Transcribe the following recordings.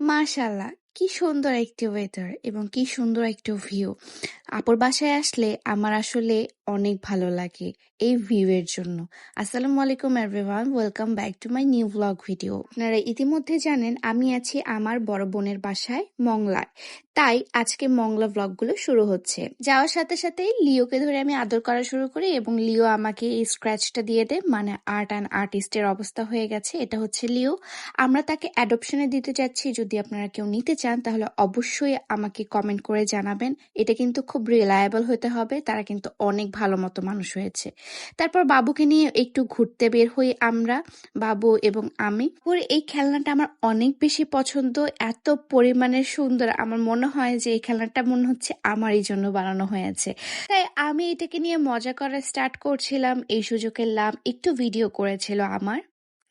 মাশাআল্লাহ! কি সুন্দর একটি ওয়েদার এবং কি সুন্দর একটি ভিউ। আপুর বাসায় আসলে আমার আসলে অনেক ভালো লাগে এই ভিউ এর জন্য। আসসালামু আলাইকুম everyone welcome back to my new blog video. আপনারা ইতিমধ্যে জানেন আমি আছি আমার বড় বোনের বাসায় মংলায়। তাই আজকে মংলা ব্লগগুলো শুরু হচ্ছে। যাওয়ার সাথে সাথেই লিওকে ধরে আমি আদর করা শুরু করি এবং লিও আমাকে এই স্ক্র্যাচটা দিয়ে দেয় মানে আর্ট অ্যান্ড আর্টিস্টের অবস্থা হয়ে গেছে, এটা হচ্ছে লিও আমরা তাকে অ্যাডপশনে দিতে যাচ্ছি, যদি আপনারা কেউ নিতে চান তাহলে অবশ্যই আমাকে কমেন্ট করে জানাবেন। এটা কিন্তু খুব রিলায়েবল হতে হবে, তারা কিন্তু অনেক ভালো মতো মানুষ হয়েছে। তারপর বাবুকে নিয়ে একটু ঘুরতে বের হই আমরা, বাবু এবং আমি। পুরো এই খেলনাটা আমার অনেক বেশি পছন্দ, এত পরিমাণে সুন্দর। আমার মনে হয় যে এই খেলনাটা মনে হচ্ছে আমারই জন্য বানানো হয়েছে। তাই আমি এটাকে নিয়ে মজা করা স্টার্ট করছিলাম, এই সুযোগের লাভ একটু ভিডিও করেছিল আমার।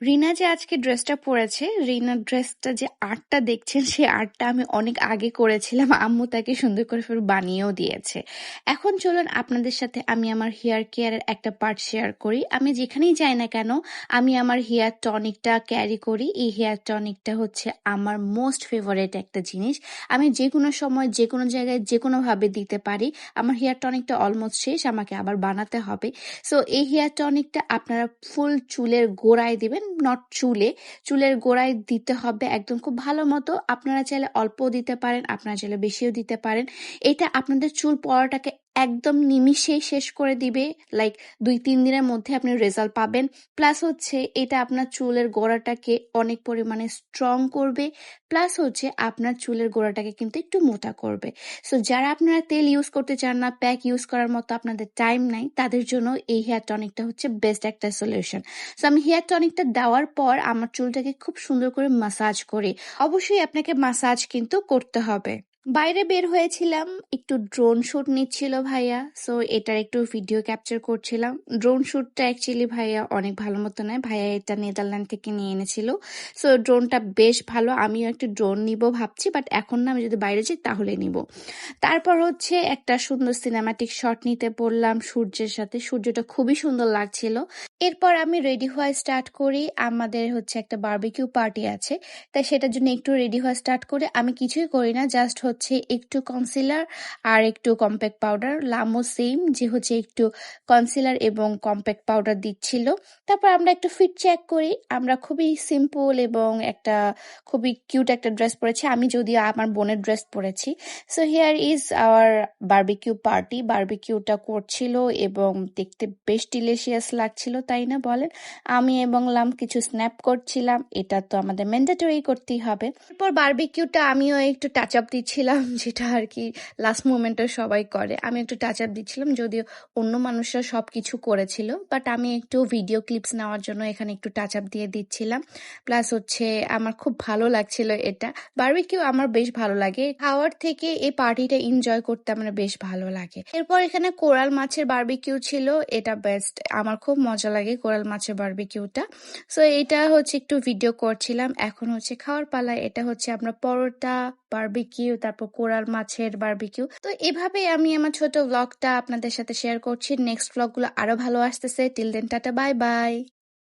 রিনা যে আজকে ড্রেসটা পরেছে রিনার ড্রেসটা যে আর্টটা দেখছেন, সেই আর্টটা আমি অনেক আগে করেছিলাম। আম্মু তাকে সুন্দর করে ফের বানিয়েও দিয়েছে। এখন চলুন আপনাদের সাথে আমি আমার হেয়ার কেয়ারের একটা পার্ট শেয়ার করি। আমি যেখানেই যাই না কেন, আমি আমার হেয়ার টনিকটা ক্যারি করি। এই হেয়ার টনিকটা হচ্ছে আমার মোস্ট ফেভারেট একটা জিনিস। আমি যে কোনো সময়, যে কোনো জায়গায়, যে কোনোভাবে দিতে পারি। আমার হেয়ার টনিকটা অলমোস্ট শেষ, আমাকে আবার বানাতে হবে। সো এই হেয়ার টনিকটা আপনারা ফুল চুলের গোড়ায় দিবেন নট চুলে, চুলের গোড়ায় দিতে হবে একদম খুব ভালো মতো। আপনারা চাইলে অল্পও দিতে পারেন, আপনারা চাইলে বেশিও দিতে পারেন। এটা আপনাদের চুল পড়াটাকে একদম নিমিষেই শেষ করে দিবে। লাইক দুই, তিন দিনের মধ্যে আপনি রেজাল্ট পাবেন। প্লাস হচ্ছে, এটা আপনার চুলের গোড়াটাকে অনেক পরিমাণে স্ট্রং করবে। প্লাস হচ্ছে, আপনার চুলের গোড়াটাকে কিন্তু একটু মোটা করবে। সো যারা আপনারা তেল ইউজ করতে চান না প্যাক ইউজ করার মতো আপনাদের টাইম নাই, তাদের জন্য এই হেয়ার টনিকটা হচ্ছে বেস্ট একটা সলিউশন সো আমি হেয়ার টনিকটা দেওয়ার পর আমার চুলটাকে খুব সুন্দর করে মাসাজ করি। অবশ্যই আপনাকে মাসাজ কিন্তু করতে হবে। বাইরে বের হয়েছিলাম, একটু ড্রোন শ্যুট নিচ্ছিল ভাইয়া। সো এটার একটু ভিডিও ক্যাপচার করছিলাম। ড্রোন শ্যুটটা অ্যাকচুয়ালি ভাইয়া অনেক ভালো মতো নয়। ভাইয়া এটা নেদারল্যান্ড থেকে নিয়ে এনেছিল। সো ড্রোনটা বেশ ভালো। আমিও একটু ড্রোন নিব ভাবছি বাট এখন না, আমি যদি বাইরে যাই তাহলে নিব। তারপর হচ্ছে একটা সুন্দর সিনেমাটিক শট নিতে পড়লাম সূর্যের সাথে। সূর্যটা খুবই সুন্দর লাগছিল। এরপর আমি রেডি হওয়া স্টার্ট করি। আমাদের হচ্ছে একটা বার্বিকিউ পার্টি আছে। তাই সেটার জন্য একটু রেডি হওয়া স্টার্ট করে। আমি কিছুই করি না জাস্ট হচ্ছে একটু কনসিলার আর একটু কম্প্যাক্ট পাউডার লামো সেম যে হচ্ছে একটু কনসিলার এবং কম্প্যাক্ট পাউডার দিচ্ছিল। তারপর আমরা একটু ফিট চেক করি। আমরা খুবই সিম্পল এবং একটা খুবই কিউট একটা ড্রেস পরেছি। আমি যদিও আমার বোনের ড্রেস পরেছি। So here is our barbecue party বার্বিকিউটা করছিল এবং দেখতে বেশ ডিলিশিয়াস লাগছিল, তাই না বলেন? আমি এবং লাম কিছু স্ন্যাপ করছিলাম। এটা তো আমাদের ম্যান্ডেটরি করতেই হবে। এরপর বার্বিকিউটা আমিও একটু টাচ আপ দিচ্ছিলাম। যেটা আর কি লাস্ট মোমেন্টে সবাই করে। আমি একটু টাচ আপ দিচ্ছিলাম, যদিও অন্য মানুষরা সব কিছু করেছিল বাট আমি একটু ভিডিও ক্লিপস নেওয়ার জন্য এখানে একটু টাচ আপ দিয়ে দিচ্ছিলাম। প্লাস হচ্ছে আমার খুব ভালো লাগছিল এটা। বার্বিকিউ আমার বেশ ভালো লাগে। খাওয়ার থেকে এই পার্টিটা এনজয় করতে আমার বেশ ভালো লাগে। এরপর এখানে কোরাল মাছের বার্বিকিউ ছিল, এটা বেস্ট আমার খুব মজা লাগে কোরাল মাছের বার্বিকিউটা সো এটা হচ্ছে একটু ভিডিও করছিলাম। এখন হচ্ছে খাওয়ার পালা, এটা হচ্ছে আমরা পরোটা বার্বিকিউ তারপর কোরাল মাছের বারবিকিউ তো এভাবেই আমি আমার ছোট ব্লগটা আপনাদের সাথে শেয়ার করছি। নেক্সট ব্লগগুলো আরও ভালো আসতেছে। Till then ta-ta bye bye